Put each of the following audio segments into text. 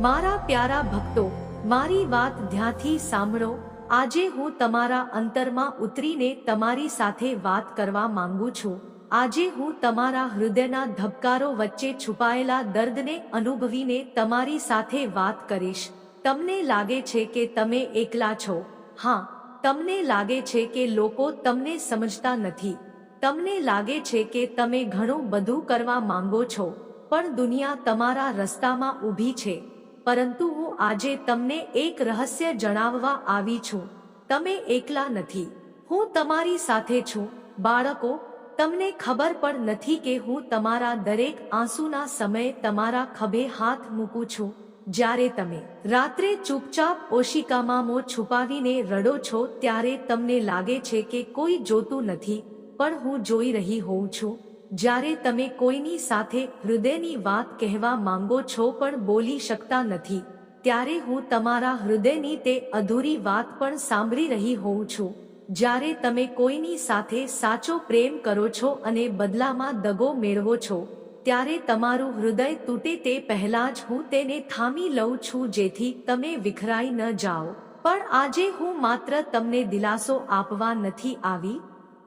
મારા પ્યારા ભક્તો, મારી વાત ધ્યાથી સાંભળો. આજે હું તમારા અંતરમાં ઉતરીને તમારી સાથે વાત કરવા માંગુ છું. આજે હું તમારા હૃદયના ધબકારો વચ્ચે છુપાયેલા દર્દને અનુભવીને તમારી સાથે વાત કરીશ. તમને લાગે છે કે તમે એકલા છો? હા, તમને લાગે છે કે લોકો તમને સમજતા નથી. તમને લાગે છે કે તમે ઘણું બધું કરવા માંગો છો, પણ દુનિયા તમારા રસ્તામાં ઊભી છે. પરંતુ હું આજે તમને એક રહસ્ય જણાવવા આવી છું. તમે એકલા નથી. હું તમારી સાથે છું. બાળકો, તમને ખબર પણ નથી કે હું તમારા દરેક આંસુના સમયે તમારા ખભે હાથ મૂકું છું. જ્યારે તમે રાત્રે ચૂપચાપ ઓશિકામાં મો છુપાવીને રડો છો, ત્યારે તમને લાગે છે કે કોઈ જોતું નથી, પણ હું જોઈ રહી હોઉં છું. જ્યારે તમે કોઈની સાથે હૃદયની વાત કહેવા માંગો છો પણ બોલી શકતા નથી, ત્યારે હું તમારા હૃદયની તે અધૂરી વાત પણ સાંભળી રહી હોઉં છું. જ્યારે તમે કોઈની સાથે સાચો પ્રેમ કરો છો અને બદલામાં દગો મેળવો છો, ત્યારે તમારું હૃદય તૂટે તે પહેલાં જ હું તેને થામી લઉં છું જેથી તમે વિખરાઈ ન જાઓ. પણ આજે હું માત્ર તમને દિલાસો આપવા નથી આવી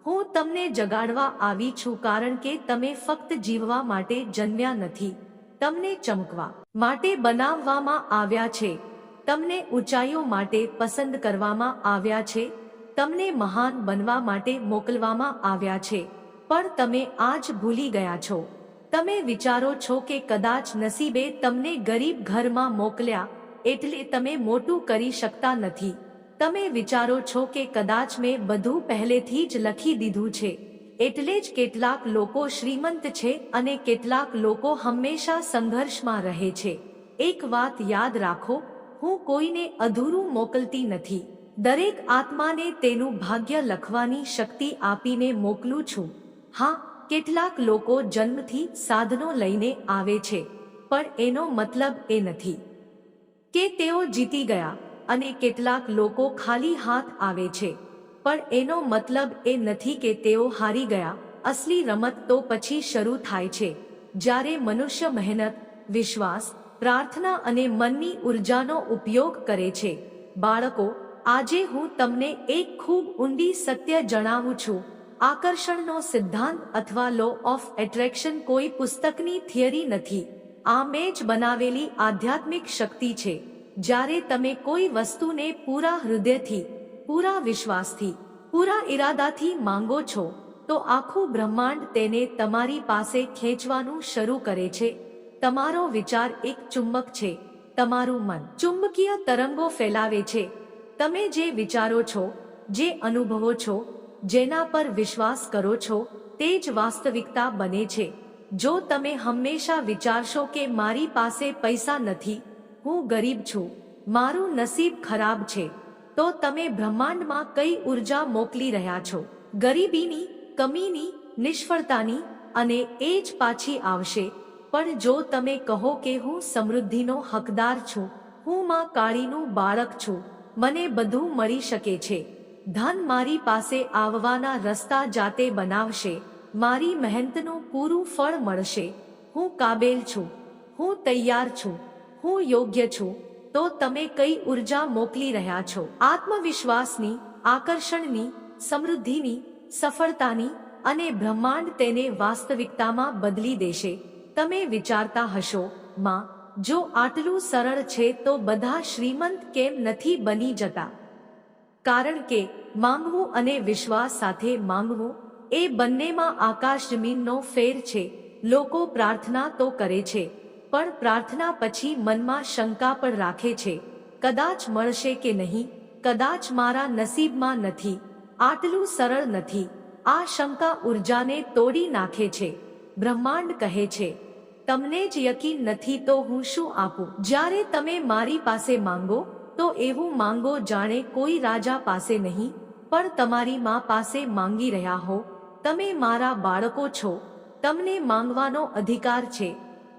હું તમને જગાડવા આવી છું કારણ કે તમે ફક્ત જીવવા માટે જન્મ્યા નથી. તમને ચમકવા માટે બનાવવામાં આવ્યા છે. તમને ઊંચાઈઓ માટે પસંદ કરવામાં આવ્યા છે. તમને મહાન બનવા માટે મોકલવામાં આવ્યા છે. પણ તમે આજ ભૂલી ગયા છો. તમે વિચારો છો કે કદાચ નસીબે તમને ગરીબ ઘરમાં મોકલ્યા, એટલે તમે મોટું કરી શકતા નથી. તમે વિચારો છો કે કદાચ મેં બધું પહેલેથી જ લખી દીધું છે. એટલે જ કેટલાક લોકો શ્રીમંત છે અને કેટલાક લોકો હંમેશા સંઘર્ષમાં રહે છે. એક વાત યાદ રાખો, હું કોઈને અધૂરું મોકલતી નથી. દરેક આત્માને તેનું ભાગ્ય લખવાની શક્તિ આપીને મોકલું છું. હા, કેટલાક લોકો જન્મથી સાધનો લઈને આવે છે, પણ એનો મતલબ એ નથી. કે તેઓ જીતી ગયા. અને કેટલાક લોકો ખાલી હાથ આવે છે. પણ એનો મતલબ એ નથી કે તેઓ હારી ગયા. અસલી રમત તો પછી શરૂ થાય છે. જ્યારે મનુષ્ય મહેનત, વિશ્વાસ, પ્રાર્થના અને મનની ઉર્જાનો ઉપયોગ કરે છે. બાળકો, આજે હું તમને એક ખૂબ ઊંડી સત્ય જણાવું છું. આકર્ષણનો સિદ્ધાંત અથવા લો ઓફ એટ્રેક્શન કોઈ પુસ્તકની થિયરી નથી. આ મેં જ બનાવેલી આધ્યાત્મિક શક્તિ છે. જ્યારે તમે કોઈ વસ્તુને પૂરા હૃદયથી, પૂરા વિશ્વાસથી, પૂરા ઈરાદાથી માંગો છો, તો આખું બ્રહ્માંડ તેને તમારી પાસે ખેંચવાનું શરૂ કરે છે. તમારો વિચાર એક ચુંબક છે. તમારું મન ચુંબકીય તરંગો ફેલાવે છે. તમે જે વિચારો છો, જે અનુભવો છો, જેના પર વિશ્વાસ કરો છો, તે જ વાસ્તવિકતા બને છે. જો તમે હંમેશા વિચારશો કે મારી પાસે પૈસા નથી હું ગરીબ છું, મારું નસીબ ખરાબ છે, તો તમે બ્રહ્માંડમાં કઈ ઊર્જા મોકલી રહ્યા છો? ગરીબીની, કમીની, નિષ્ફળતાની અને એ જ પાછી આવશે. પણ જો તમે કહો કે હું સમૃદ્ધિનો હકદાર છું, હું માં કાળીનું બાળક છું, મને બધું મળી શકે છે. ધન મારી પાસે આવવાના રસ્તા જાતે બનાવશે, મારી મહેનતનું પૂરું ફળ મળશે. હું કાબેલ છું, હું તૈયાર છું હું યોગ્ય છું, તો તમે કઈ ઊર્જા મોકલી રહ્યા છો? આત્મવિશ્વાસની, આકર્ષણની, સમૃદ્ધિની, સફળતાની અને બ્રહ્માંડ તેને વાસ્તવિકતામાં બદલી દેશે. તમે વિચારતા હશો, માં, જો આટલું સરળ છે તો બધા શ્રીમંત કેમ નથી બની જતા? કારણ કે માંગવું અને વિશ્વાસ સાથે માંગવું એ બંનેમાં આકાશ જમીનનો ફેર છે. લોકો પ્રાર્થના તો કરે છે પણ પ્રાર્થના પછી મનમાં શંકા પણ રાખે છે, કદાચ મળશે કે નહીં, કદાચ મારા નસીબમાં નથી, આટલું સરળ નથી, આ શંકા ઉર્જાને તોડી નાખે છે, બ્રહ્માંડ કહે છે, તમને જ યકીન નથી તો હું શું આપું? જ્યારે તમે મારી પાસે માંગો, તો એવું માંગો જાણે કોઈ રાજા પાસે નહીં, પણ તમારી મા પાસે માંગી રહ્યા હો, તમે મારા બાળકો છો, તમને માંગવાનો અધિકાર છે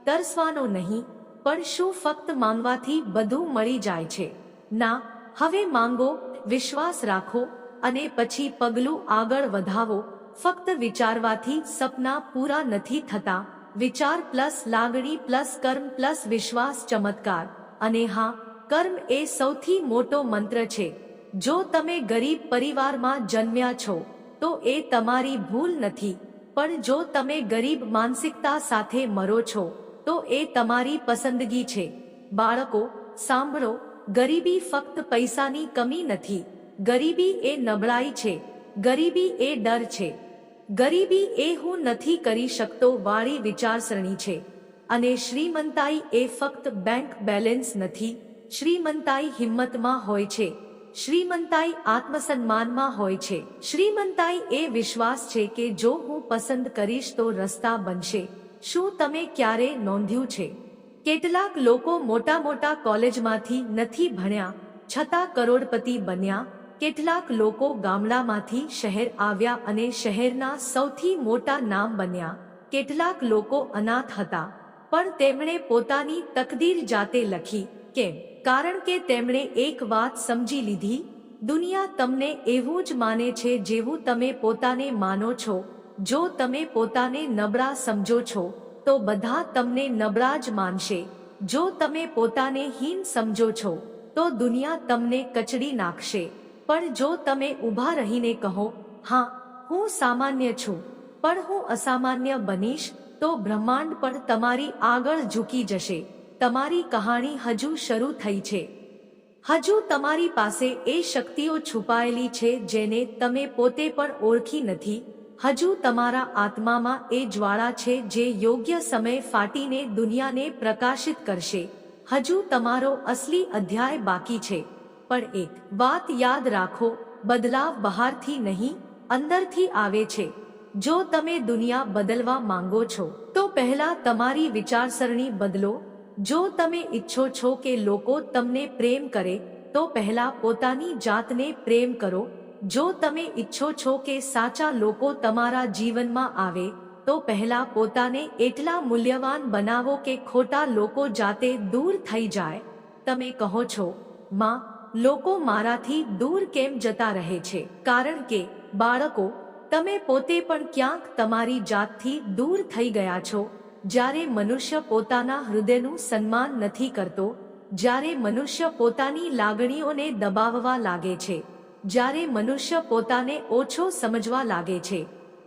તરસવાનો નહીં, પણ શું ફક્ત માંગવાથી બધું મળી જાય છે? ના, હવે માંગો, વિશ્વાસ રાખો અને પછી પગલું આગળ વધાવો. ફક્ત વિચારવાથી સપના પૂરા નથી થતા. વિચાર પ્લસ લાગણી પ્લસ કર્મ પ્લસ વિશ્વાસ ચમત્કાર. અને હા, કર્મ એ સૌથી મોટો મંત્ર છે. જો તમે ગરીબ પરિવારમાં જન્મ્યા છો, તો એ તમારી ભૂલ નથી. પણ જો તમે ગરીબ માનસિકતા સાથે મરો છો તો એ તમારી પસંદગી છે. બાળકો, સાંભળો, ગરીબી ફક્ત પૈસાની કમી નથી. ગરીબી એ નબળાઈ છે. ગરીબી એ ડર છે. ગરીબી એ હું નથી કરી શકતો વાળી વિચારસરણી છે. અને શ્રીમંતાઈ એ ફક્ત બેંક બેલેન્સ નથી. શ્રીમંતાઈ હિંમતમાં હોય છે. શ્રીમંતાઈ આત્મસન્માનમાં હોય છે. શ્રીમંતાઈ એ વિશ્વાસ છે કે જો હું પસંદ કરીશ તો રસ્તા બનશે. શું તમે ક્યારે નોંધ્યું છે? કેટલાક લોકો મોટા મોટા કોલેજમાંથી નથી ભણ્યા, છતાં કરોડપતિ બન્યા, કેટલાક લોકો ગામડામાંથી શહેર આવ્યા અને શહેરના સૌથી મોટા નામ બન્યા, કેટલાક લોકો અનાથ હતા, પણ તેમણે પોતાની તકદીર જાતે લખી, કેમ? કારણ કે તેમણે એક વાત સમજી લીધી, દુનિયા તમને એવું જ માને છે જેવું તમે પોતાને માનો છો જો તમે પોતાને નબળા સમજો છો, તો બધા તમને નબળા જ માનશે. જો તમે પોતાને હીન સમજો છો, તો દુનિયા તમને કચડી નાખશે. પણ જો તમે ઊભા રહીને કહો, હા, હું સામાન્ય છું, પણ હું અસામાન્ય બનીશ, તો બ્રહ્માંડ પણ તમારી આગળ ઝૂકી જશે. તમારી કહાણી હજુ શરૂ થઈ છે. હજુ તમારી પાસે એ શક્તિઓ છુપાયેલી છે જેને તમે પોતે પણ ઓળખી નથી હજુ તમારા આત્મામાં એ જ્વાળા છે જે યોગ્ય સમય ફાટીને દુનિયાને પ્રકાશિત કરશે. હજુ તમારો અસલી અધ્યાય બાકી છે. પણ એક વાત યાદ રાખો, બદલાવ બહારથી નહીં, અંદરથી આવે છે. જો તમે દુનિયા બદલવા માંગો છો, તો પહેલા તમારી વિચારસરણી બદલો. જો તમે ઈચ્છો છો કે લોકો તમને પ્રેમ કરે, તો પહેલા પોતાની જાતને પ્રેમ કરો. જો તમે ઈચ્છો છો કે સાચા લોકો તમારા જીવનમાં આવે, તો પહેલા પોતાને એટલા મૂલ્યવાન બનાવો કે ખોટા લોકો જાતે દૂર થઈ જાય. તમે કહો છો, માં, લોકો મારાથી દૂર કેમ જતા રહે છે? કારણ કે, બાળકો, તમે પોતે પણ ક્યાંક તમારી જાતથી દૂર થઈ ગયા છો. જ્યારે મનુષ્ય પોતાના હૃદયનું સન્માન નથી કરતો, જ્યારે મનુષ્ય પોતાની લાગણીઓને દબાવવા લાગે છે જ્યારે મનુષ્ય પોતાને ઓછો સમજવા લાગે છે,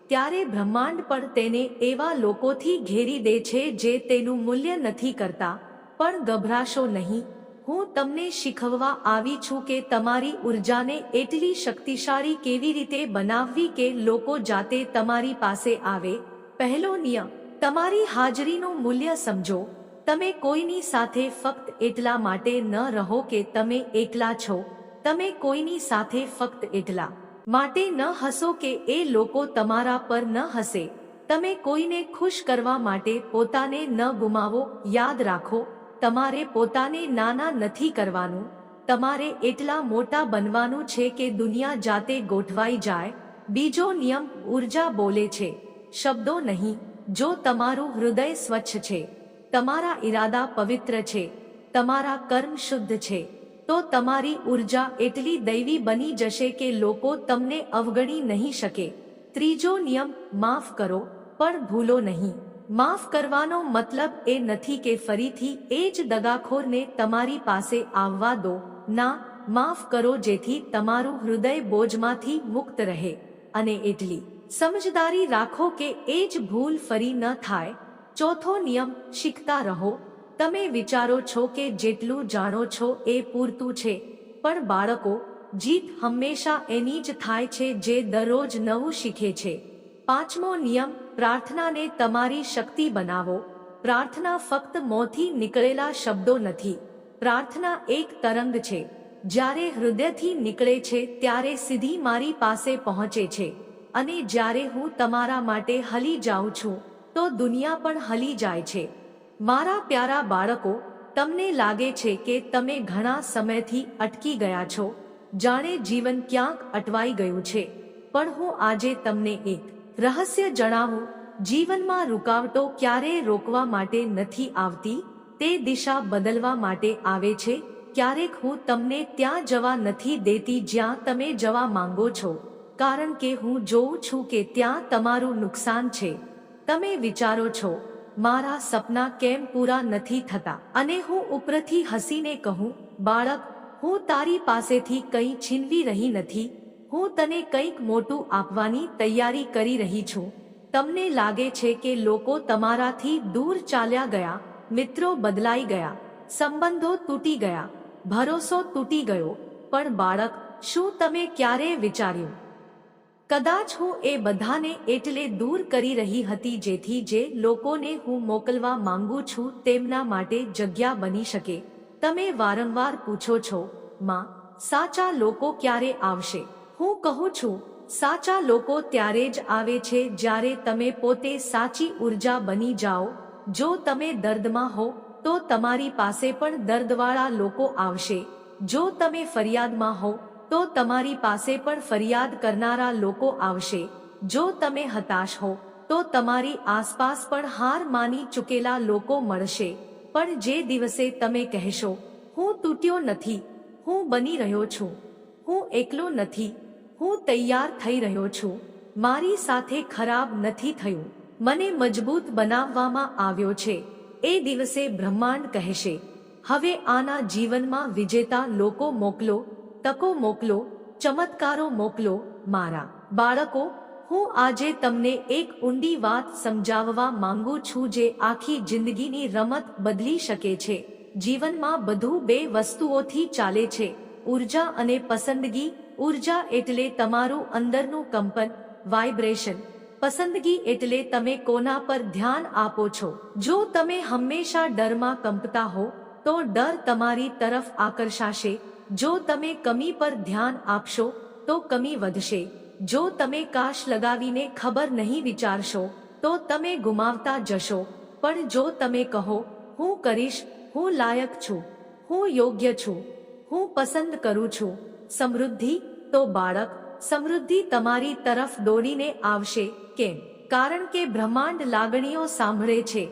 ત્યારે બ્રહ્માંડ પણ તેને એવા લોકોથી ઘેરી દે છે જે તેનું મૂલ્ય નથી કરતા, પણ ગભરાશો નહીં. હું તમને શીખવવા આવી છું કે તમારી ઉર્જાને એટલી શક્તિશાળી કેવી રીતે બનાવવી કે લોકો જાતે તમારી પાસે આવે. પહેલો નિયમ, તમારી હાજરીનું મૂલ્ય સમજો. તમે કોઈની સાથે ફક્ત એટલા માટે ન રહો કે તમે એકલા છો. તમે કોઈની સાથે ફક્ત એટલા માટે ન હસો કે એ લોકો તમારા પર ન હસે. તમે કોઈને ખુશ કરવા માટે પોતાને ન ગુમાવો. યાદ રાખો, તમારે પોતાને નાના નથી કરવાનું. તમારે એટલા મોટા બનવાનું છે કે દુનિયા જાતે ગોઠવાઈ જાય. બીજો નિયમ, ઊર્જા બોલે છે. શબ્દો નહીં. જો તમારું હૃદય સ્વચ્છ છે, તમારા ઈરાદા પવિત્ર છે, તમારા કર્મ શુદ્ધ છે. તો તમારી ઊર્જા એટલી દૈવી બની જશે કે લોકો તમને અવગણી નહીં શકે. ત્રીજો નિયમ, માફ કરો, પણ ભૂલો નહીં. માફ કરવાનો મતલબ એ નથી કે ફરીથી એ જ દગાખોરને તમારી પાસે આવવા દો. ના, માફ કરો જેથી તમારું હૃદય બોજમાંથી મુક્ત રહે. અને એટલી સમજદારી રાખો કે એ જ ભૂલ ફરી ન થાય. ચોથો નિયમ, શીખતા રહો. તમે વિચારો છો કે જેટલું જાણો છો એ પૂરતું છે, પણ બાળકો, જીત હંમેશા એની જ થાય છે જે દરરોજ નવું શીખે છે. પાંચમો નિયમ, પ્રાર્થનાને તમારી શક્તિ બનાવો. પ્રાર્થના ફક્ત મોંથી નીકળેલા શબ્દો નથી. પ્રાર્થના એક તરંગ છે. જ્યારે હૃદયથી નીકળે છે ત્યારે સીધી મારી પાસે પહોંચે છે. અને જ્યારે હું તમારા માટે હલી જાઉં છું, તો દુનિયા પણ હલી જાય છે. મારા પ્યારા બાળકો, તમને લાગે છે કે તમે ઘણા સમયથી અટકી ગયા છો. જાણે જીવન ક્યાંક અટવાઈ ગયું છે. પણ હું આજે તમને એક રહસ્ય જણાવું. જીવનમાં રૂકાવટો ક્યારેય રોકવા માટે નથી આવતી? તે દિશા બદલવા માટે આવે છે. ક્યારેક હું તમને ત્યાં જવા નથી દેતી જ્યાં તમે જવા માંગો છો. કારણ કે હું જોઉં છું કે ત્યાં તમારું નુકસાન છે. તમે વિચારો છો મારા સપના કેમ પૂરા નથી થતા? અને હું ઉપરથી હસીને કહું, બાળક, હું તારી પાસેથી કંઈ છીનવી રહી નથી. હું તને કંઈક મોટું આપવાની તૈયારી કરી રહી છું. તમને લાગે છે કે લોકો તમારાથી દૂર ચાલ્યા ગયા, મિત્રો બદલાઈ ગયા, સંબંધો તૂટી ગયા, ભરોસો તૂટી ગયો. પણ બાળક, શું તમે ક્યારે વિચાર્યું? કદાચ હું એ બધાને એટલે દૂર કરી રહી હતી જેથી જે લોકોને હું મોકલવા માંગુ છું તેમના માટે જગ્યા બની શકે. તમે વારંવાર પૂછો છો, માં, સાચા લોકો ક્યારે આવશે? હું કહું છું, સાચા લોકો ત્યારે જ આવે છે જ્યારે તમે પોતે સાચી ઊર્જા બની જાઓ. જો તમે દર્દમાં હો, તો તમારી પાસે પણ દર્દવાળા લોકો આવશે. જો તમે ફરિયાદમાં હો તો તમારી પાસે પણ ફરિયાદ કરનારા લોકો આવશે. જો તમે હતાશ હો, તો તમારી આસપાસ પણ હાર માની ચૂકેલા લોકો મળશે. પણ જે દિવસે તમે કહેશો, હું તૂટ્યો નથી, હું બની રહ્યો છું, હું એકલો નથી, હું તૈયાર થઈ રહ્યો છું, મારી સાથે ખરાબ નથી થયું. મને મજબૂત બનાવવામાં આવ્યો છે. એ દિવસે બ્રહ્માંડ કહેશે, હવે આના જીવનમાં વિજેતા લોકો મોકલો તકો મોકલો, ચમત્કારો મોકલો, મારા બાળકો, હું આજે તમને એક ઊંડી વાત સમજાવવા માંગુ છું જે આખી જિંદગીની રમત બદલી શકે છે. જીવનમાં બધું બે વસ્તુઓથી ચાલે છે. ઊર્જા અને પસંદગી. ઊર્જા એટલે તમારું અંદરનું કંપન, વાઇબ્રેશન. પસંદગી એટલે તમે કોના પર ધ્યાન આપો છો. જો તમે હંમેશા ડરમાં કંપતા હો, તો ડર તમારી તરફ આકર્ષાશે. જો તમે કમી પર ધ્યાન આપશો, તો કમી વધશે. જો તમે કાશ લગાવીને ખબર નહીં વિચારશો, તો તમે ગુમાવતા જશો. પણ જો તમે કહો, હું કરીશ, હું લાયક છું, હું યોગ્ય છું, હું પસંદ કરું છું. સમૃદ્ધિ તો બાળક, સમૃદ્ધિ તમારી તરફ દોડીને આવશે. કેમ? કારણ કે બ્રહ્માંડ લાગણીઓ સાંભળે છે.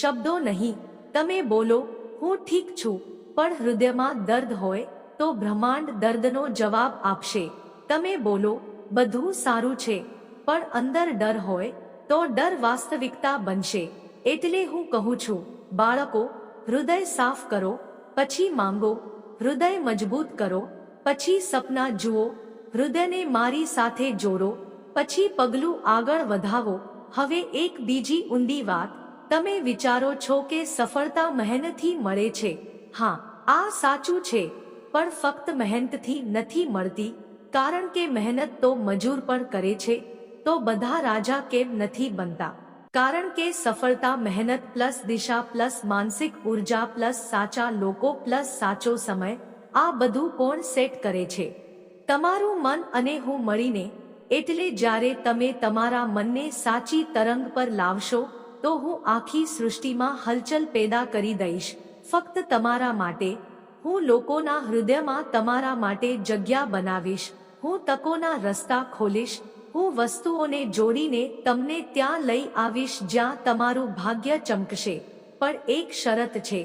શબ્દો નહીં. તમે બોલો, હું ઠીક છું, પણ હૃદયમાં દર્દ હોય તો બ્રહ્માંડ દર્દનો જવાબ આપશે. તમે બોલો, બધું સારું છે, પણ અંદર ડર હોય, તો ડર વાસ્તવિકતા બનશે. એટલે હું કહું છું, બાળકો, હૃદય સાફ કરો, પછી માંગો, હૃદય મજબૂત કરો, પછી સપના જુઓ, હૃદયને મારી સાથે જોડો, પછી પગલું આગળ વધાવો. હવે એક બીજી ઊંડી વાત, તમે વિચારો છો કે સફળતા મહેનતથી મળે છે. હા, આ સાચું છે. પણ ફક્ત મહેનતથી નથી મળતી, કારણ કે મહેનત તો મજૂર પણ કરે છે, તો બધા રાજા કેમ નથી બનતા? કારણ કે સફળતા મહેનત પ્લસ દિશા પ્લસ માનસિક ઊર્જા પ્લસ સાચા લોકો પ્લસ સાચો સમય, આ બધું કોણ સેટ કરે છે? તમારું મન અને હું મળીને, એટલે જ્યારે તમે તમારા મનને સાચી તરંગ પર લાવશો, તો હું આખી સૃષ્ટિમાં હલચલ પેદા કરી દઈશ, ફક્ત તમારા માટે હું લોકોના હૃદયમાં તમારા માટે જગ્યા બનાવીશ. હું તકોના રસ્તા ખોલીશ. હું વસ્તુઓને જોડીને તમને ત્યાં લઈ આવીશ જ્યાં તમારું ભાગ્ય ચમકશે. પણ એક શરત છે,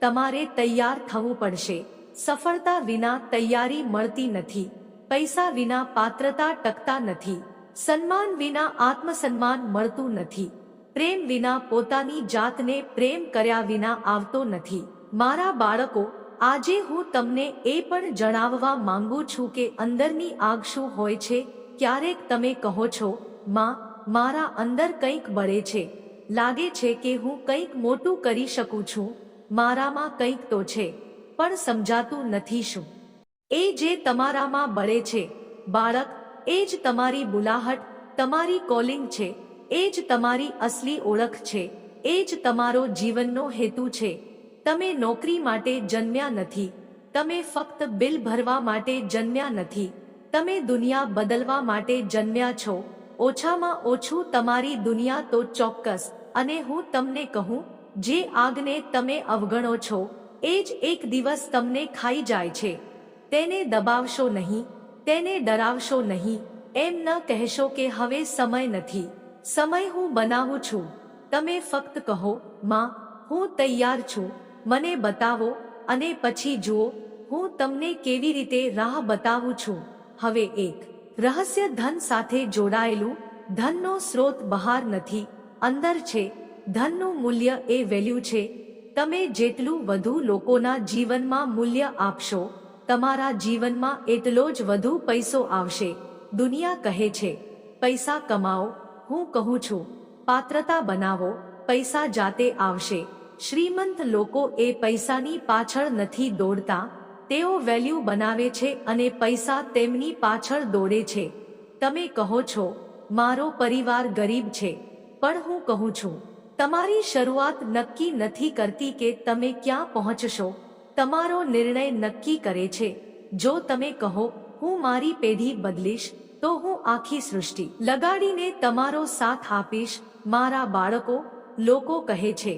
તમારે તૈયાર થવું પડશે. સફળતા વિના તૈયારી મળતી નથી. પૈસા વિના પાત્રતા ટકતા નથી. સન્માન વિના આત્મસન્માન મળતું નથી. પ્રેમ વિના પોતાની જાતને પ્રેમ કર્યા વિના આવતો નથી. મારા બાળકો આજે હું તમને એ પણ જણાવવા માંગુ છું કે અંદરની આગ શું હોય છે, ક્યારેક તમે કહો છો, માં, મારા અંદર કંઈક બળે છે. લાગે છે કે હું કંઈક મોટું કરી શકું છું, મારામાં કંઈક તો છે, પણ સમજાતું નથી શું. એ જે તમારામાં બળે છે, બાળક, એ જ તમારી બુલાહટ, તમારી કોલિંગ છે, એ જ તમારી અસલી ઓળખ છે, એ જ તમારો જીવનનો હેતુ છે. તમે નોકરી માટે જન્મ્યા નથી. તમે ફક્ત બિલ ભરવા માટે જન્મ્યા નથી. તમે દુનિયા બદલવા માટે જન્મ્યા છો. ઓછામાં ઓછું તમારી દુનિયા તો ચોક્કસ. અને હું તમને કહું, જે આગને તમે અવગણો છો, એ જ એક દિવસ તમને ખાઈ જાય છે. તેને દબાવશો નહીં, તેને ડરાવશો નહીં. એમ ન કહેશો કે હવે સમય નથી. સમય હું બનાવું છું. તમે ફક્ત કહો, માં, હું તૈયાર છું. મને બતાવો અને પછી જુઓ, હું તમને કેવી રીતે રાહ બતાવું છું. હવે એક, રહસ્ય ધન સાથે જોડાયેલું, ધનનો સ્રોત બહાર નથી, અંદર છે, ધનનું મૂલ્ય એ વેલ્યુ છે. તમે જેટલું વધુ લોકોના જીવનમાં મૂલ્ય આપશો, તમારા જીવનમાં એટલો જ વધુ પૈસો આવશે. દુનિયા કહે છે, પૈસા કમાઓ. હું કહું છું, પાત્રતા બનાવો, પૈસા જાતે આવશે. શ્રીમંત લોકો એ પૈસાની પાછળ નથી દોડતા, તેઓ વેલ્યુ બનાવે છે અને પૈસા તેમની પાછળ દોડે છે. તમે કહો છો, મારો પરિવાર ગરીબ છે. પણ હું કહું છું, તમારી શરૂઆત નક્કી નથી કરતી કે તમે ક્યાં પહોંચશો. તમારો નિર્ણય નક્કી કરે છે. જો તમે કહો, હું મારી પેઢી બદલીશ, તો હું આખી સૃષ્ટિ લગાડીને તમારો સાથ આપીશ. મારા બાળકો લોકો કહે છે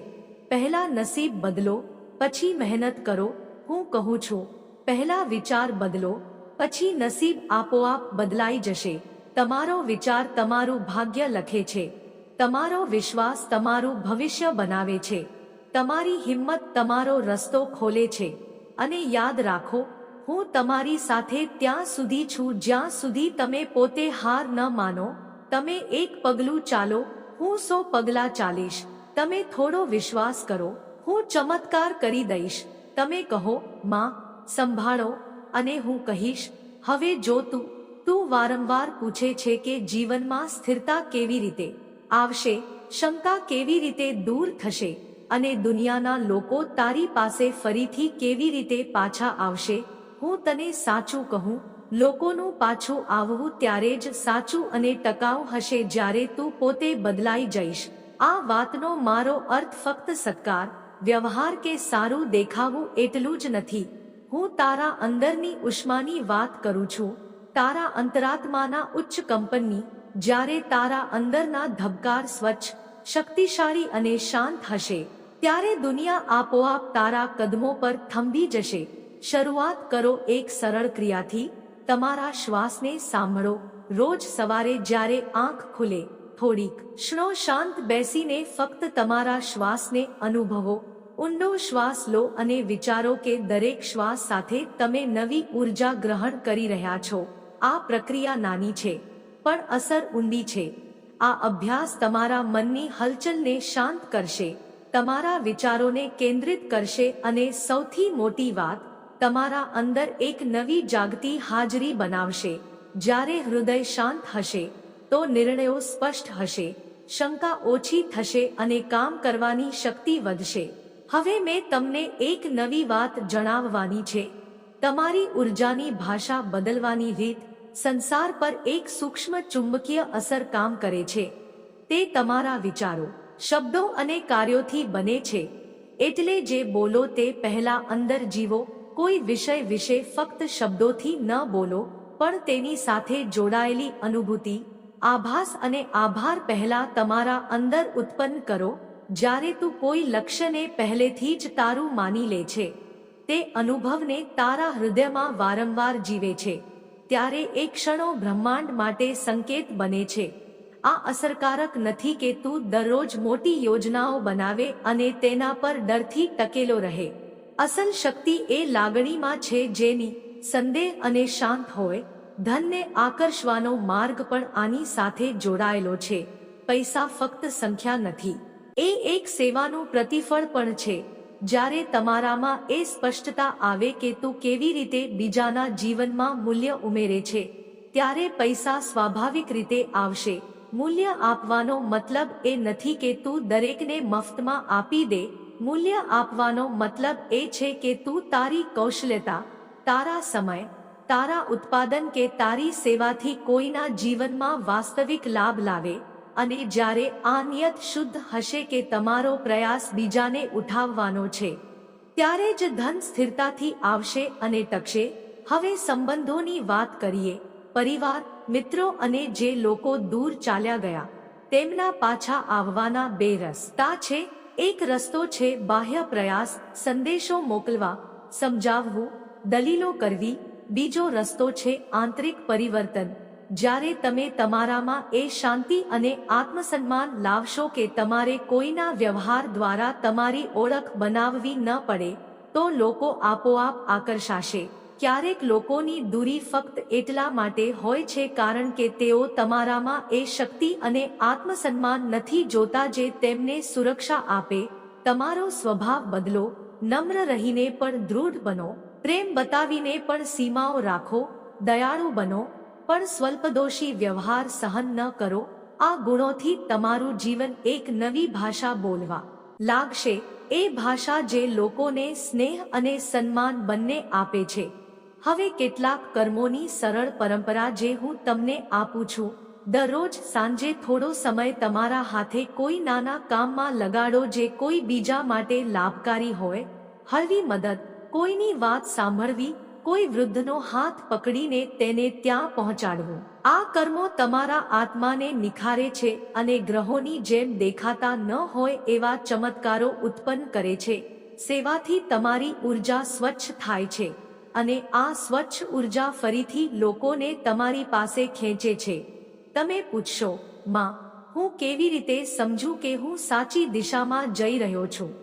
પહેલા નસીબ બદલો, પછી મહેનત કરો, હું કહું છું, પહેલા વિચાર બદલો, પછી નસીબ આપોઆપ બદલાઈ જશે. તમારો વિચાર તમારું ભાગ્ય લખે છે. તમારો વિશ્વાસ તમારું ભવિષ્ય બનાવે છે. તમારી હિંમત તમારો રસ્તો ખોલે છે. અને યાદ રાખો, હું તમારી સાથે ત્યાં સુધી છું, જ્યાં સુધી તમે પોતે હાર ન માનો. તમે એક પગલું ચાલો, હું સો પગલા ચાલીશ. તમે થોડો વિશ્વાસ કરો, હું ચમત્કાર કરી દઈશ. તમે કહો, માં, સંભાળો અને હું કહીશ, હવે જો તું તું વારંવાર પૂછે છે કે જીવનમાં સ્થિરતા કેવી રીતે આવશે, શંકા કેવી રીતે દૂર થશે અને દુનિયાના લોકો તારી પાસે ફરીથી કેવી રીતે પાછા આવશે, હું તને સાચું કહું, લોકોનું પાછું આવવું ત્યારે જ સાચું અને ટકાઉ હશે જ્યારે તું પોતે બદલાઈ જઈશ. આ વાતનો મારો અર્થ ફક્ત સત્કાર, વ્યવહાર કે સારું દેખાવું એટલું જ નથી. હું તારા અંદરની ઉષ્માની વાત કરું છું, તારા અંતરાત્માના ઉચ્ચ કંપનની, જ્યારે તારા અંદરના ધબકાર સ્વચ્છ, શક્તિશાળી અને શાંત હશે, ત્યારે દુનિયા આપોઆપ તારા કદમો પર થંભી જશે. શરૂઆત કરો એક સરળ ક્રિયાથી, તમારા શ્વાસને સાંભળો. રોજ સવારે જ્યારે આંખ ખુલે થોડીક ક્ષણો શાંત બેસીને ફક્ત તમારા શ્વાસને અનુભવો, ઊંડો શ્વાસ લો અને વિચારો કે દરેક શ્વાસ સાથે તમે નવી ઊર્જા ગ્રહણ કરી રહ્યા છો. આ પ્રક્રિયા નાની છે, પણ અસર ઊંડી છે. આ અભ્યાસ તમારા મનની હલચલને શાંત કરશે, તમારા વિચારોને કેન્દ્રિત કરશે અને સૌથી મોટી વાત, તમારા અંદર એક નવી જાગતી હાજરી બનાવશે, જ્યારે હૃદય શાંત હશે. તો નિર્ણયો સ્પષ્ટ હશે, શંકા ઓછી થશે અને કામ કરવાની શક્તિ વધશે. હવે મેં તમને એક નવી વાત જણાવવાની છે. તમારી ઉર્જાની ભાષા બદલવાની રીત, સંસાર પર એક સૂક્ષ્મ ચુંબકીય અસર કામ કરે છે. તે તમારા વિચારો, શબ્દો અને કાર્યોથી બને છે. એટલે જે બોલો તે પહેલા અંદર જીવો, કોઈ વિષય વિશે ફક્ત શબ્દોથી ન બોલો, પણ તેની સાથે જોડાયેલી અનુભૂતિ આભાસ અને આભાર પહેલા તમારા અંદર ઉત્પન્ન કરો, જ્યારે તું કોઈ લક્ષ્યને પહેલેથી જ તારું માની લે છે. તે અનુભવને તારા હૃદયમાં વારંવાર જીવે છે. ત્યારે એ ક્ષણો બ્રહ્માંડ માટે સંકેત બને છે. આ અસરકારક નથી કે તું દરરોજ મોટી યોજનાઓ બનાવે અને તેના પર ડરથી ટકેલો રહે. અસલ શક્તિ એ લાગણીમાં છે જેની સંદેહ અને શાંત હોય ધનને આકર્ષવાનો માર્ગ પણ આની સાથે જોડાયેલો છે. પૈસા ફક્ત સંખ્યા નથી. એ એક સેવાનું પ્રતિફળ પણ છે. જ્યારે તમારામાં એ સ્પષ્ટતા આવે કે તું કેવી રીતે બીજાના જીવનમાં મૂલ્ય ઉમેરે છે, ત્યારે પૈસા સ્વાભાવિક રીતે આવશે. મૂલ્ય આપવાનો મતલબ એ નથી કે તું દરેકને મફતમાં આપી દે. મૂલ્ય આપવાનો મતલબ એ છે કે તું તારી કૌશલ્યતા, તારા સમય તારા ઉત્પાદન કે તારી સેવાથી કોઈના જીવનમાં વાસ્તવિક લાભ લાવે અને જ્યારે આ નિયત શુદ્ધ હશે કે તમારો પ્રયાસ બીજાને ઉઠાવવાનો છે, ત્યારે જ ધન સ્થિરતાથી આવશે અને ટકશે. હવે સંબંધોની વાત કરીએ. પરિવાર, મિત્રો અને જે લોકો દૂર ચાલ્યા ગયા, તેમના પાછા આવવાના બે રસ્તા છે. એક રસ્તો છે બાહ્ય પ્રયાસ, સંદેશો મોકલવા, સમજાવવું, દલીલો કરવી બીજો રસ્તો છે આંતરિક પરિવર્તન. જ્યારે તમે તમારામાં એ શાંતિ અને આત્મસન્માન લાવશો કે તમારે કોઈના વ્યવહાર દ્વારા તમારી ઓળખ બનાવવી ન પડે, તો લોકો આપોઆપ આકર્ષાશે. ક્યારેક લોકોની દૂરી ફક્ત એટલા માટે હોય છે કારણ કે તેઓ તમારામાં એ શક્તિ અને આત્મસન્માન નથી જોતા જે તેમને સુરક્ષા આપે. તમારો સ્વભાવ બદલો, નમ્ર રહીને પણ દૃઢ બનો. પ્રેમ બતાવીને પણ સીમાઓ રાખો, દયાળુ બનો, પણ સ્વલ્પદોષી વ્યવહાર સહન ન કરો, આ ગુણોથી તમારું જીવન એક નવી ભાષા બોલવા લાગશે, એ ભાષા જે લોકોને સ્નેહ અને સન્માન બંને આપે છે. હવે કેટલાક કર્મોની સરળ પરંપરા જે હું તમને આપું છું, દરરોજ સાંજે થોડો સમય તમારા હાથે કોઈ નાના કામમાં લગાડો જે કોઈ બીજા માટે લાભકારી હોય, હળવી મદદ કોઈની વાત સાંભળવી, કોઈ વૃદ્ધનો હાથ પકડીને તેને ત્યાં પહોંચાડવું. આ કર્મો તમારા આત્માને નિખારે છે અને ગ્રહોની જેમ દેખાતા ન હોય એવા ચમત્કારો ઉત્પન્ન કરે છે. સેવાથી તમારી ઊર્જા સ્વચ્છ થાય છે અને આ સ્વચ્છ ઊર્જા ફરીથી લોકોને તમારી પાસે ખેંચે છે. તમે પૂછશો, માં, હું કેવી રીતે સમજું કે હું સાચી દિશામાં જઈ રહ્યો છું?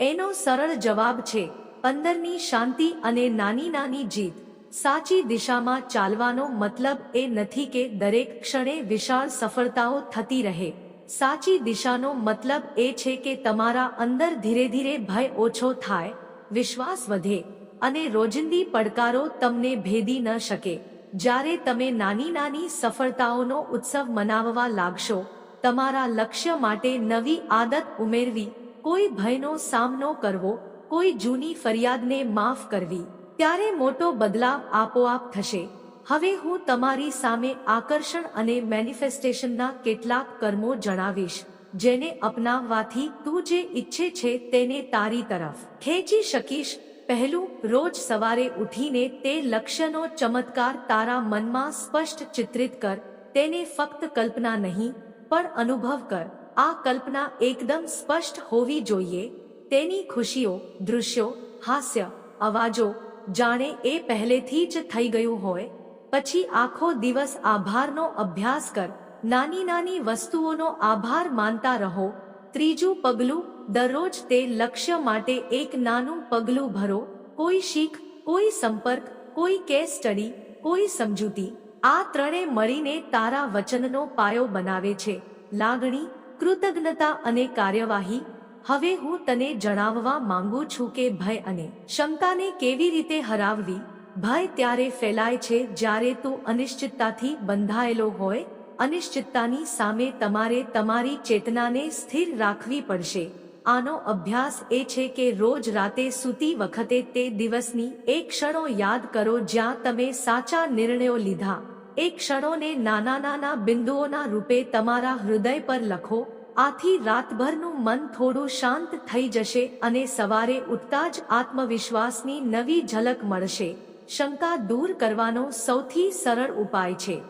એનો સરળ જવાબ છે અંદરની શાંતિ અને નાની નાની જીત. સાચી દિશામાં ચાલવાનો મતલબ એ નથી કે દરેક ક્ષણે વિશાળ સફળતાઓ થતી રહે. સાચી દિશાનો મતલબ એ છે કે તમારા અંદર ધીરે ધીરે ભય ઓછો થાય. વિશ્વાસ વધે અને રોજિંદી પડકારો તમને ભેદી ન શકે. જ્યારે તમે નાની નાની સફળતાઓનો ઉત્સવ મનાવવા લાગશો, તમારા લક્ષ્ય માટે નવી આદત ઉમેરવી, કોઈ ભયનો સામનો કરવો કોઈ જૂની ફરિયાદને માફ કરવી, ત્યારે મોટો બદલાવ આપોઆપ થશે. હવે હું તમારી સામે આકર્ષણ અને મેનિફેસ્ટેશનના કેટલાક કર્મો જણાવીશ, જેને અપનાવવાથી તું જે ઈચ્છે છે તેને તારી તરફ ખેંચી શકીશ. પહેલું, રોજ સવારે ઉઠીને તે લક્ષ્યનો ચમત્કાર તારા મનમાં સ્પષ્ટ ચિત્રિત કર, તેને ફક્ત કલ્પના નહીં, પણ અનુભવ કર. આ કલ્પના એકદમ સ્પષ્ટ હોવી જોઈએ. તેની ખુશીઓ, દૃશ્યો, હાસ્ય, અવાજો જાણે એ પહેલેથી જ થઈ ગયું હોય, પછી આખો દિવસ આભારનો અભ્યાસ કર, નાની નાની વસ્તુઓનો આભાર માનતા રહો, ત્રીજું પગલું, દરરોજ તે લક્ષ્ય માટે એક નાનું પગલું ભરો, કોઈ શીખ, કોઈ સંપર્ક, કોઈ કેસ સ્ટડી કોઈ સમજૂતી, આ ત્રણે મળીને તારા વચનનો પાયો બનાવે છે, લાગણી, કૃતજ્ઞતા અને કાર્યવાહી હવે હું તને જણાવવા માંગુ છું કે ભય અને ક્ષમતાને કેવી રીતે હરાવવી? ભય ત્યારે ફેલાય છે જ્યારે તું અનિશ્ચિતતાથી બંધાયેલો હોય. અનિશ્ચિતતાની સામે તમારે તમારી ચેતનાને સ્થિર રાખવી પડશે. આનો અભ્યાસ એ છે કે રોજ રાતે સૂતી વખતે તે દિવસની એ ક્ષણો યાદ કરો જ્યાં તમે સાચા નિર્ણયો લીધા. એ ક્ષણોને નાના નાના બિંદુઓના રૂપે તમારા હૃદય પર લખો. આથી રાતભરનું મન થોડું શાંત થઈ જશે અને સવારે ઉઠતા જ આત્મવિશ્વાસની નવી ઝલક મળશે. શંકા દૂર કરવાનો સૌથી સરળ ઉપાય છે.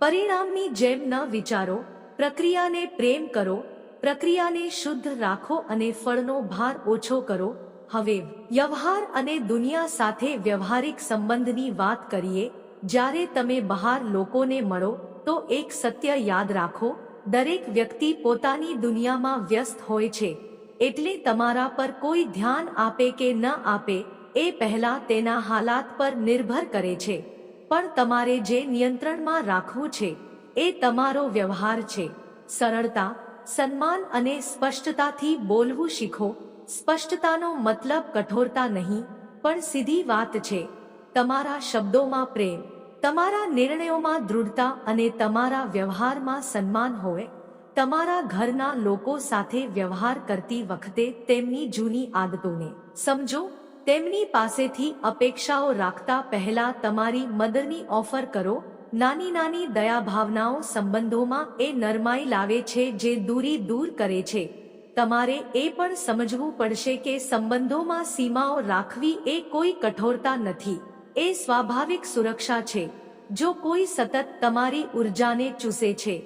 પરિણામની જેમ ન વિચારો, પ્રક્રિયાને પ્રેમ કરો, પ્રક્રિયાને શુદ્ધ રાખો અને ફળનો ભાર ઓછો કરો. હવે, વ્યવહાર અને દુનિયા સાથે વ્યવહારિક સંબંધની વાત કરીએ, જ્યારે તમે બહાર લોકોને મળો, તો એક સત્ય યાદ રાખો દરેક વ્યક્તિ પોતાની દુનિયામાં વ્યસ્ત હોય છે, એટલે તમારા પર કોઈ ધ્યાન આપે કે ન આપે, એ પહેલા તેના હાલાત પર નિર્ભર કરે છે. પણ તમારે જે નિયંત્રણમાં રાખવું છે, એ તમારો વ્યવહાર છે. સરળતા, સન્માન અને સ્પષ્ટતાથી બોલવું શીખો. સ્પષ્ટતાનો મતલબ કઠોરતા નહીં, પણ સીધી વાત છે. તમારા શબ્દોમાં પ્રેમ તમારા નિર્ણયોમાં દૃઢતા અને તમારા વ્યવહારમાં સન્માન હોય, તમારા ઘરના લોકો સાથે વ્યવહાર કરતી વખતે તેમની જૂની આદતોને સમજો, તેમની પાસેથી અપેક્ષાઓ રાખતા પહેલા તમારી મદદની ઓફર કરો, નાની નાની દયા ભાવનાઓ સંબંધોમાં એ નરમાઈ લાવે છે જે દૂરી દૂર કરે છે. તમારે એ પણ સમજવું પડશે કે સંબંધોમાં સીમાઓ રાખવી એ કોઈ કઠોરતા નથી. એ સ્વાભાવિક સુરક્ષા છે. જો કોઈ સતત તમારી ઉર્જાને ચૂસે છે,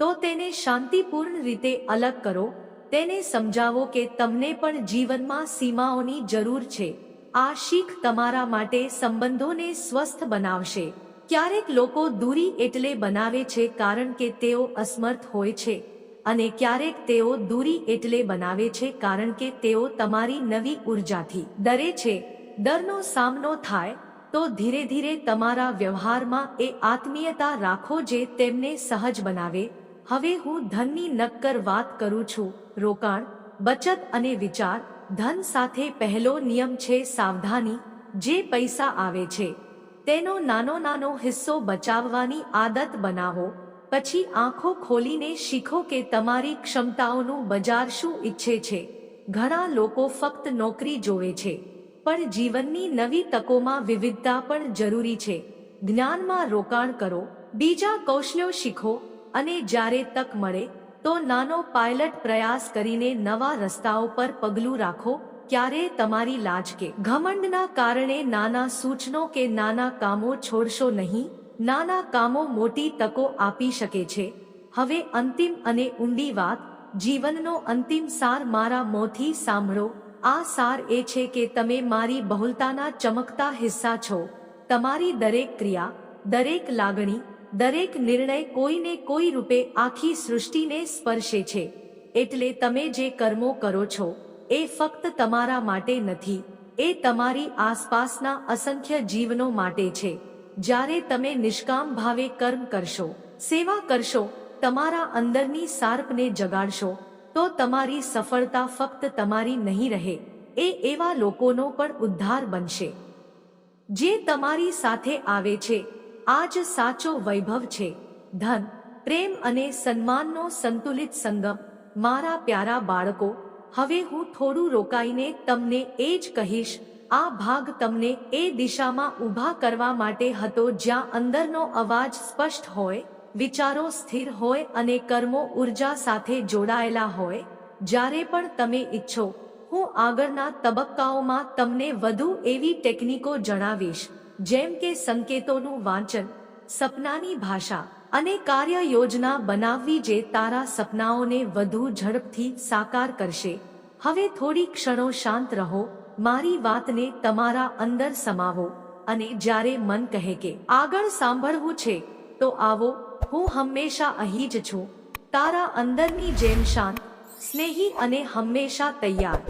તો તેને શાંતિપૂર્ણ રીતે અલગ કરો. તેને સમજાવો કે તમને પણ જીવનમાં સીમાઓની જરૂર છે. આ શીખ તમારા માટે સંબંધોને સ્વસ્થ બનાવશે. ક્યારેક લોકો દૂરી એટલે બનાવે છે કારણ કે તેઓ અસમર્થ હોય છે. અને ક્યારેક તેઓ દૂરી એટલે બનાવે છે કારણ કે તેઓ તમારી નવી ઉર્જાથી ડરે છે. ડરનો સામનો થાય તો ધીરે ધીરે તમારા વ્યવહારમાં એ આત્મીયતા રાખો જે તેમને સહજ બનાવે. હવે હું ધનની નક્કર વાત કરું છું. રોકાણ, બચત અને વિચાર, ધન સાથે પહેલો નિયમ છે સાવધાની, જે પૈસા આવે છે. તેનો નાનો નાનો હિસ્સો બચાવવાની આદત બનાવો. પછી આંખો ખોલીને શીખો કે તમારી ક્ષમતાઓનું બજાર શું ઈચ્છે છે. ઘણા લોકો ફક્ત નોકરી જોવે છે. પણ જીવનની નવી તકોમાં વિવિધતા પણ જરૂરી છે. જ્ઞાનમાં રોકાણ કરો, બીજા કૌશલ્યો શીખો અને જ્યારે તક મળે, તો નાનો પાયલટ પ્રયાસ કરીને નવા રસ્તાઓ પર પગલું રાખો, ક્યારે તમારી લાજ કે ઘમંડના કારણે નાના સૂચનો કે નાના કામો છોડશો નહીં, નાના કામો મોટી તકો આપી શકે છે. હવે અંતિમ અને ઊંડી વાત, જીવનનો અંતિમ સાર મારા મોંથી સાંભળો. આ સાર એ છે કે તમે મારી બહુલતાના ચમકતા હિસ્સા છો. તમારી દરેક ક્રિયા, દરેક લાગણી, દરેક નિર્ણય કોઈને કોઈ રૂપે આખી સૃષ્ટિને સ્પર્શે છે. એટલે તમે જે કર્મો કરો છો, એ ફક્ત તમારા માટે નથી, એ તમારી આસપાસના અસંખ્ય જીવનો માટે છે. જ્યારે તમે નિષ્કામ ભાવે કર્મ કરશો, સેવા કરશો, તમારા અંદરની સાર્પને જગાડશો તો તમારી સફળતા ફક્ત તમારી નહીં રહે, એ એવા લોકોનો પણ ઉદ્ધાર બનશે. જે તમારી સાથે આવે છે આ જ સાચો વૈભવ છે. ધન, પ્રેમ અને સન્માનનો સંતુલિત સંગમ, મારા પ્યારા બાળકો, હવે હું થોડું રોકાઈને તમને એ જ કહીશ, આ ભાગ તમને એ દિશામાં ઊભા કરવા માટે હતો જ્યાં અંદરનો અવાજ સ્પષ્ટ હોય? વિચારો સ્થિર હોય અને કર્મો ઊર્જા સાથે જોડાયેલા હોય, જ્યારે પણ તમે ઈચ્છો, હું આગળના તબક્કાઓમાં તમને વધુ એવી ટેકનિકો જણાવીશ, જેમ કે સંકેતોનું વાંચન, સપનાની ભાષા અને કાર્ય યોજના બનાવવી જે તારા સપનાઓને વધુ ઝડપથી સાકાર કરશે. હવે થોડી ક્ષણો શાંત રહો, મારી વાતને તમારા અંદર સમાવો અને જ્યારે મન કહે કે, આગળ સાંભળવું છે, તો આવો હું હંમેશા અહીં જ છું. તારા અંદરની જેમ શાંત સ્નેહી અને હંમેશા તૈયાર.